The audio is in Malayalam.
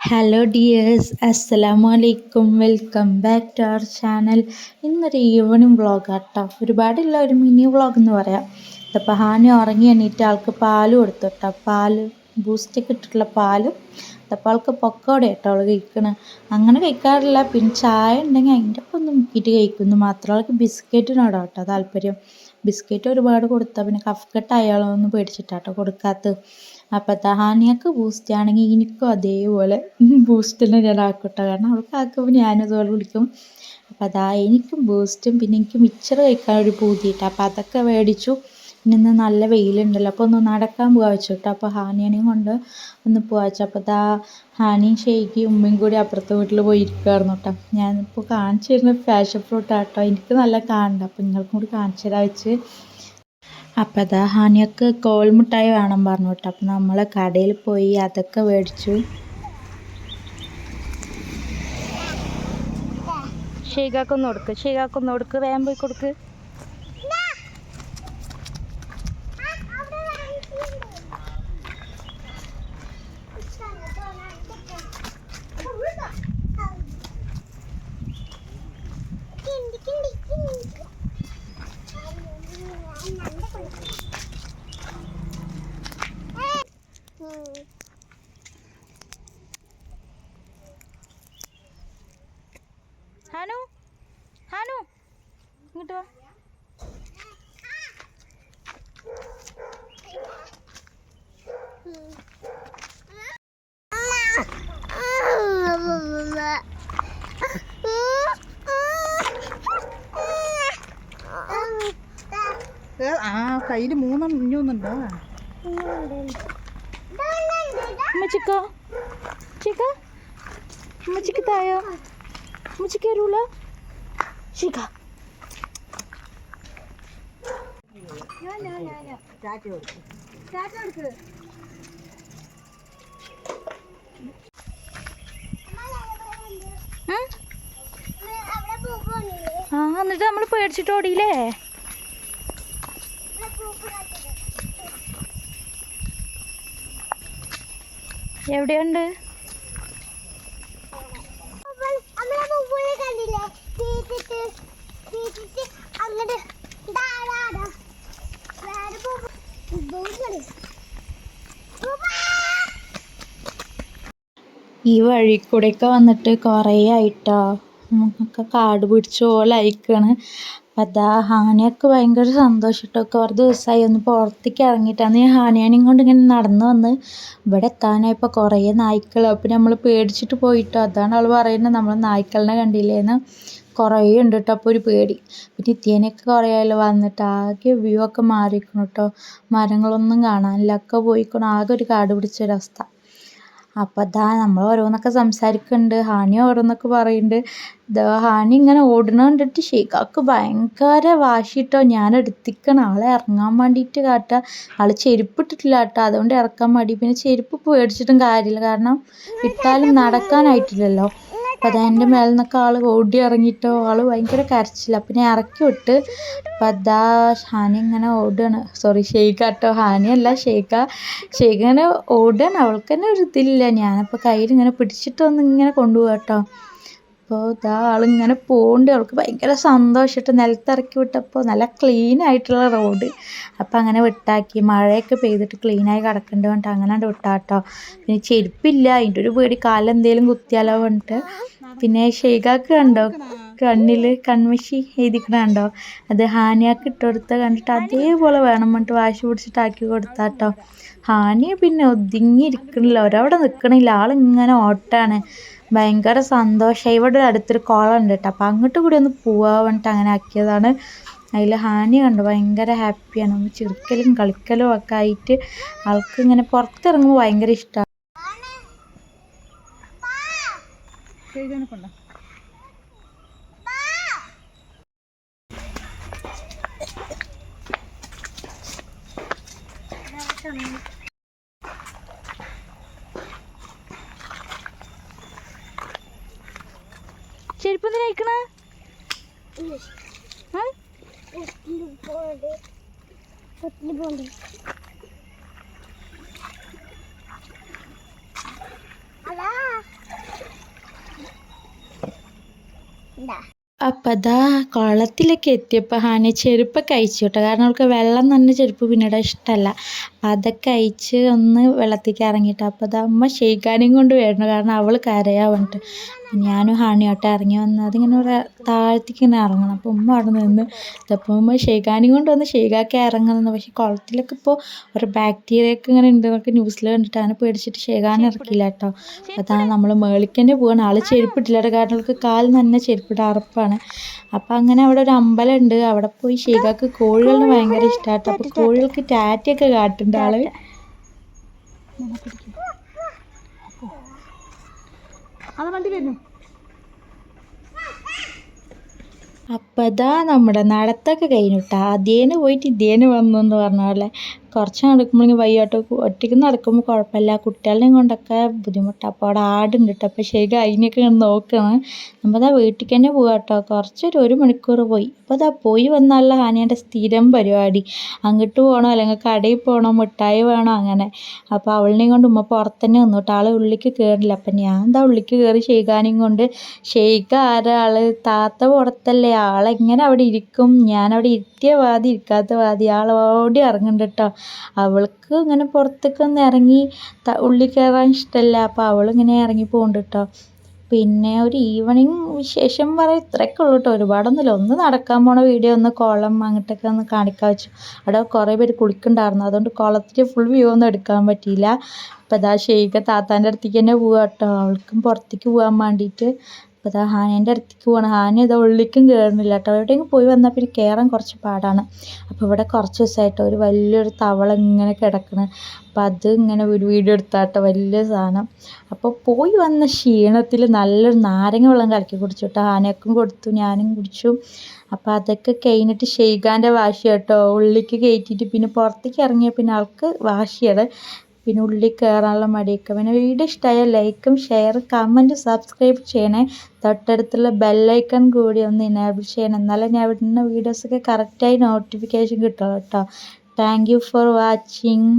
ഹലോ ഡിയേഴ്സ് അസ്സലാമു അലൈക്കും welcome back to our channel ഇന്നൊരു ഈവനിങ് വ്ളോഗ് കേട്ടോ ഒരുപാടില്ല ഒരു മിനി വ്ളോഗ് എന്ന് പറയാം. അപ്പോൾ ഹാനി ഉറങ്ങി എണീറ്റ് ആൾക്ക് പാൽ കൊടുത്തു കേട്ടോ പാൽ ബൂസ്റ്റൊക്കെ ഇട്ടിട്ടുള്ള പാലും. അപ്പോൾ ആൾക്ക് പൊക്കോടെ കേട്ടോ അവൾ കഴിക്കണത് അങ്ങനെ കഴിക്കാറില്ല. പിന്നെ ചായ ഉണ്ടെങ്കിൽ അതിന്റെ ഒപ്പം ഒന്ന് മുക്കിയിട്ട് കഴിക്കുന്നു മാത്രം ആൾക്ക് ബിസ്ക്കറ്റിനോടാ കേട്ടോ താല്പര്യം. ബിസ്ക്കറ്റ് ഒരുപാട് കൊടുത്താൽ പിന്നെ കഫ്കെട്ട് അയാളൊന്നും പേടിച്ചിട്ടാട്ടോ കൊടുക്കാത്തത്. അപ്പം തഹാനിയക്ക് ബൂസ്റ്റ് ആണെങ്കിൽ എനിക്കും അതേപോലെ ബൂസ്റ്റിനെ ഞാൻ ആക്കട്ടെ. കാരണം അവൾക്ക് ആക്കുമ്പോൾ ഞാനും അതുപോലെ കുടിക്കും അപ്പം അതാ എനിക്കും ബൂസ്റ്റും പിന്നെ എനിക്ക് മിച്ചർ കഴിക്കാൻ ഒരു പൂതിയിട്ട് അപ്പോൾ അതൊക്കെ മേടിച്ചു. ഇന്ന് നല്ല വെയിലുണ്ടല്ലോ. അപ്പോൾ ഒന്ന് നടക്കാൻ പോകാൻ വെച്ചു കേട്ടോ അപ്പോൾ ഹാനിയനെയും കൊണ്ട് ഒന്ന് പോകാൻ വെച്ചു. അപ്പോൾ ദാ ഹാനിയും ഷെയ്ഖിയും ഉമ്മയും കൂടി അപ്പുറത്തെ വീട്ടിൽ പോയി ഇരിക്കുമായിരുന്നു കേട്ടോ ഞാനിപ്പോൾ കാണിച്ചു തരുന്ന ഫാഷൻ ഫ്രൂട്ടാട്ടോ എനിക്ക് നല്ല കാണണ്ട അപ്പോൾ നിങ്ങൾക്കും കൂടി കാണിച്ചു തരാ വെച്ച്. അപ്പോൾ അതാ ഹാനിയൊക്കെ കോൽമുട്ടായി വേണം പറഞ്ഞു കേട്ടോ അപ്പോൾ നമ്മൾ കടയിൽ പോയി അതൊക്കെ മേടിച്ചു. ഷെയ്ഖാക്കൊന്ന് കൊടുക്ക്. ഷെയ്ഖാക്കൊന്ന് കൊടുക്ക്. വേഗം പോയി കൊടുക്ക് ഹാനു ഹാനു ഇങ്ങോട്ട് വാ. ആ കയ്യിൽ മൂന്നെണ്ണം ഇഞ്ഞൊന്നുണ്ടോ? അമ്മച്ചിക്കോ ചിക്ക അമ്മച്ചിക്ക് തായോ? അമ്മച്ചിക്ക് വരൂല? ശിഖ. ആ എന്നിട്ട് നമ്മൾ പേടിച്ചിട്ട് ഓടിയില്ലേ? എവിടെയുണ്ട്? ഈ വഴി കൂടെയൊക്കെ വന്നിട്ട് കുറേ ആയിട്ടോ. നമുക്കൊക്കെ കാട് പിടിച്ച പോലെ അയക്കാണ് അതാ ഹാനിയൊക്കെ ഭയങ്കര സന്തോഷം കേട്ടോ കുറേ ദിവസമായി ഒന്ന് പുറത്തേക്ക് ഇറങ്ങിയിട്ടാന്ന് ഞാൻ ഹാനിയാനെയും കൊണ്ട് ഇങ്ങനെ നടന്നു വന്ന് ഇവിടെ എത്താനായപ്പോൾ കുറേ നായ്ക്കൾ അപ്പോൾ നമ്മൾ പേടിച്ചിട്ട് പോയിട്ടോ. അതാണ് അവൾ പറയുന്നത്. നമ്മൾ നായ്ക്കളിനെ കണ്ടില്ലേന്ന്. കുറേ ഉണ്ട് കേട്ടോ അപ്പോൾ ഒരു പേടി. പിന്നെ ഇത്തിയനൊക്കെ കുറേ ആയാലും വന്നിട്ട്. ആകെ വ്യൂ ഒക്കെ മാറിയിരിക്കണം കേട്ടോ മരങ്ങളൊന്നും കാണാനില്ല. ഒക്കെ പോയിക്കണം. ആകെ ഒരു കാട് പിടിച്ചൊരവസ്ഥ അപ്പോൾ അതാ നമ്മൾ ഓരോന്നൊക്കെ സംസാരിക്കുന്നുണ്ട് ഹാനി ഓരോന്നൊക്കെ പറയുന്നുണ്ട് ഇതാ ഹാനി ഇങ്ങനെ ഓടണ കണ്ടിട്ട് ഷെയ്ഖാക്ക് ഭയങ്കര വാശിട്ടോ ഞാൻ എടുത്തിക്കണം ആളെ ഇറങ്ങാൻ വേണ്ടിയിട്ട് കാട്ടുക ആൾ ചെരുപ്പ് ഇട്ടിട്ടില്ല കേട്ടോ അതുകൊണ്ട് ഇറക്കാൻ മടി. പിന്നെ ചെരുപ്പ് പേടിച്ചിട്ടും കാര്യമില്ല കാരണം ഇട്ടാലും നടക്കാനായിട്ടില്ലല്ലോ. അപ്പോൾ അതാ മേലെ നിന്നൊക്കെ ആൾ ഓടി ഇറങ്ങിയിട്ടോ ആൾ ഭയങ്കര കരച്ചില്ല അപ്പം ഞാൻ ഇറക്കി വിട്ട്. അപ്പം അതാ ഹാനി ഇങ്ങനെ ഓടുകയാണ് സോറി ഷെയ്ഖ കേട്ടോ ഹാനി അല്ല ഷെയ്ഖ. ഷെയ്ഖ ഇങ്ങനെ ഓടുകയാണ് അവൾക്ക് തന്നെ ഒരു ഇതില്ല. ഞാനപ്പോൾ കയ്യിൽ ഇങ്ങനെ പിടിച്ചിട്ട് ഒന്ന് ഇങ്ങനെ കൊണ്ടുപോകാം കേട്ടോ അപ്പോൾ ഇതാ ആളിങ്ങനെ പോകുന്നുണ്ട് അവൾക്ക് ഭയങ്കര സന്തോഷമായിട്ട് നിലത്തിറക്കി വിട്ടപ്പോൾ നല്ല ക്ലീൻ ആയിട്ടുള്ള റോഡ് അപ്പം അങ്ങനെ വിട്ടാക്കി. മഴയൊക്കെ പെയ്തിട്ട് ക്ലീനായി കിടക്കേണ്ടത് പറഞ്ഞിട്ട് അങ്ങനെ വിട്ടാട്ടോ. പിന്നെ ചെരുപ്പില്ല. അതിന്റെ ഒരു പേടി. കാലം കുത്തിയാലോ പറഞ്ഞിട്ട്. പിന്നെ ഷെയ്ഖാക്ക് കണ്ടോ? കണ്ണിൽ കൺമഷി എഴുതിക്കണുണ്ടോ അത് ഹാനിയാക്ക് ഇട്ടുകൊടുത്ത കണ്ടിട്ട് അതേപോലെ വേണം പറഞ്ഞിട്ട് വാശി പിടിച്ചിട്ടാക്കി കൊടുത്താട്ടോ. ഹാനിയ പിന്നെ ഒതുങ്ങിയിരിക്കണില്ല. ഒരവിടെ നിൽക്കണില്ല ആളിങ്ങനെ ഓട്ടാണ്. ഭയങ്കര സന്തോഷമായി ഇവിടെ അടുത്തൊരു കുളം ഉണ്ട് കേട്ടോ അപ്പം അങ്ങോട്ട് കൂടി ഒന്ന് പോവാൻ വേണ്ടിയിട്ട് അങ്ങനെ ആക്കിയതാണ്. അതിൽ ഹാനി കണ്ടു. ഭയങ്കര ഹാപ്പിയാണ്. ചിരിക്കലും കളിക്കലും ഒക്കെ ആയിട്ട് ആൾക്ക് ഇങ്ങനെ പുറത്തിറങ്ങുമ്പോൾ ഭയങ്കര ഇഷ്ടമാണ് Thank ചെരുപ്പ് പോകുന്നുണ്ട് ഒത്തിരി പോകുന്നുണ്ട് അതാ. കുളത്തിലൊക്കെ എത്തിയപ്പോൾ ഹാനി ചെരുപ്പ് കഴിച്ചോട്ടെ കാരണം അവൾക്ക് വെള്ളം തന്നെ ചെരുപ്പ് പിന്നീട് ഇഷ്ടമല്ല അതൊക്കെ അയച്ച് ഒന്ന് വെള്ളത്തേക്ക് ഇറങ്ങിയിട്ട് അപ്പോൾ അത് അമ്മ ഷെയ്ക്കാനും കൊണ്ട് വരണം കാരണം അവൾ കരയാവുന്നുണ്ട് ഞാനും ഹാണിയോട്ട് ഇറങ്ങി വന്ന് അതിങ്ങനെ ഒരു താഴത്തേക്ക് ഇങ്ങനെ ഇറങ്ങണം. അപ്പോൾ ഉമ്മ അവിടെ നിന്ന് ഇതപ്പോൾ ഉമ്മ ഷെയ്ഖാനും കൊണ്ട് വന്ന് ഷെയ്ഖാക്കി ഇറങ്ങുന്നു. പക്ഷേ കുളത്തിലൊക്കെ ഇപ്പോൾ ഒരു ബാക്ടീരിയ ഒക്കെ ഇങ്ങനെ ഉണ്ടെന്നൊക്കെ ന്യൂസിൽ കണ്ടിട്ട് അങ്ങനെ പേടിച്ചിട്ട് ഷെയ്ഖാൻ ഇറക്കില്ല കേട്ടോ. അതാണ് നമ്മൾ മേളിക്ക് തന്നെ പോവാണ്. ആൾ ചെരുപ്പിട്ടില്ല. കാരണം അവൾക്ക് കാൽ തന്നെ ചെരുപ്പിട്ട് അറപ്പാണ് അപ്പം അങ്ങനെ അവിടെ ഒരു അമ്പലം ഉണ്ട്. അവിടെ പോയി ഷെയ്ഖാക്ക് കോഴികളിന് ഭയങ്കര ഇഷ്ടമാട്ടോ അപ്പോൾ കോഴികൾക്ക് ടാറ്റയൊക്കെ കാട്ടുണ്ട് ആൾ. അത് വണ്ടി വരുന്നു. നമ്മുടെ നടത്തൊക്കെ കഴിഞ്ഞിട്ടാ അതേന് പോയിട്ട് ഇതേന് വന്നു എന്ന് പറഞ്ഞ പോലെ കുറച്ച് നടക്കുമ്പോഴെങ്കിൽ വയ്യാട്ടോ. ഒറ്റയ്ക്ക് നടക്കുമ്പോൾ കുഴപ്പമില്ല. കുട്ടികളെയും കൊണ്ടൊക്കെ ബുദ്ധിമുട്ടാണ് അപ്പോൾ അവിടെ ആടുണ്ട് കേട്ടോ അപ്പോൾ ശരിക്കും അതിനെയൊക്കെ ഇങ്ങനെ നോക്കണം. നമ്മൾ അതാ വീട്ടിലേക്ക് തന്നെ പോകാം കേട്ടോ കുറച്ചൊരു ഒരു മണിക്കൂർ പോയി. അപ്പോൾ അതാ പോയി വന്നുള്ള ഹാനിയുടെ സ്ഥിരം പരിപാടി. അങ്ങോട്ട് പോകണോ അല്ലെങ്കിൽ കടയിൽ പോകണോ മിഠായി വേണോ? അങ്ങനെ. അപ്പോൾ അവളിനെയും കൊണ്ട് ഉമ്മ പുറത്ത് തന്നെ നിന്നു കേട്ടോ ആൾ ഉള്ളിക്ക് കയറില്ല അപ്പം ഞാൻ എന്താ ഉള്ളിക്ക് കയറി ഷെയ്ഖാനെയും കൊണ്ട് ഷെയ്ഖ് ആരാൾ താത്ത പുറത്തല്ലേ? ആളെങ്ങനെ അവിടെ ഇരിക്കും? ഞാനവിടെ ഇരുത്തിയ വാതി ഇരിക്കാത്ത വാതി. ആൾ ഓടി ഇറങ്ങുന്നുണ്ട് കേട്ടോ അവൾക്ക് ഇങ്ങനെ പുറത്തേക്ക് ഒന്ന് ഇറങ്ങി ഉള്ളിൽ കയറാൻ ഇഷ്ടമല്ല അപ്പോൾ അവളിങ്ങനെ ഇറങ്ങി പോകുന്നുണ്ട് കേട്ടോ പിന്നെ ഒരു ഈവനിങ് വിശേഷം പറയാം ഇത്രയൊക്കെ ഉള്ളൂ കേട്ടോ ഒരുപാടൊന്നുമില്ല. ഒന്ന് നടക്കാൻ പോണ വീഡിയോ ഒന്ന് കോളം അങ്ങോട്ടൊക്കെ ഒന്ന് കാണിക്കാൻ വെച്ചു. അവിടെ കുറേ പേര് കുളിക്കുന്നുണ്ടായിരുന്നു. അതുകൊണ്ട് കുളത്തിൽ ഫുൾ വ്യൂ ഒന്നും എടുക്കാൻ പറ്റിയില്ല. അപ്പോൾ ഇതാ ഷെയ്ഖ താത്താന്റെ അടുത്തേക്ക് തന്നെ പോവാ കേട്ടോ അവൾക്കും പുറത്തേക്ക് പോകാൻ വേണ്ടിയിട്ട് അപ്പോൾ ഇതാ ഹാനേന്റെ അടുത്തേക്ക് പോവാണ്. ഹാന ഇതാ ഉള്ളിലേക്കും കയറുന്നില്ല കേട്ടോ. എവിടെയെങ്കിലും പോയി വന്നാൽ പിന്നെ കയറാൻ കുറച്ച് പാടാണ്. അപ്പോൾ ഇവിടെ കുറച്ച് ദിവസമായിട്ട് ഒരു വലിയൊരു തവള ഇങ്ങനെ കിടക്കണ്. അപ്പോൾ അത് ഇങ്ങനെ ഒരു വീഡിയോ എടുത്താട്ടോ. വലിയ സാധനം. അപ്പോൾ പോയി വന്ന ക്ഷീണത്തിൽ നല്ലൊരു നാരങ്ങ വെള്ളം കലക്കി കുടിച്ചു കേട്ടോ. ആനക്കും കൊടുത്തു ഞാനും കുടിച്ചു. അപ്പോൾ അതൊക്കെ കഴിഞ്ഞിട്ട് ഷെയ്ഖാന്റെ വാശി കേട്ടോ ഉള്ളിലേക്ക് കയറ്റിയിട്ട് പിന്നെ പുറത്തേക്ക് ഇറങ്ങിയ പിന്നെ ആൾക്ക് വാശിയാണ്. പിന്നെ ഉള്ളിൽ കയറാനുള്ള മടിയൊക്കെ. പിന്നെ വീഡിയോ ഇഷ്ടമായ ലൈക്കും ഷെയർ കമന്റ് സബ്സ്ക്രൈബ് ചെയ്യണേ. തൊട്ടടുത്തുള്ള ബെല്ലൈക്കൺ കൂടി ഒന്ന് ഇനേബിൾ ചെയ്യണം. എന്നാലേ ഞാൻ ഇടുന്ന വീഡിയോസൊക്കെ കറക്റ്റായി നോട്ടിഫിക്കേഷൻ കിട്ടുള്ളൂ കേട്ടോ. Thank you for watching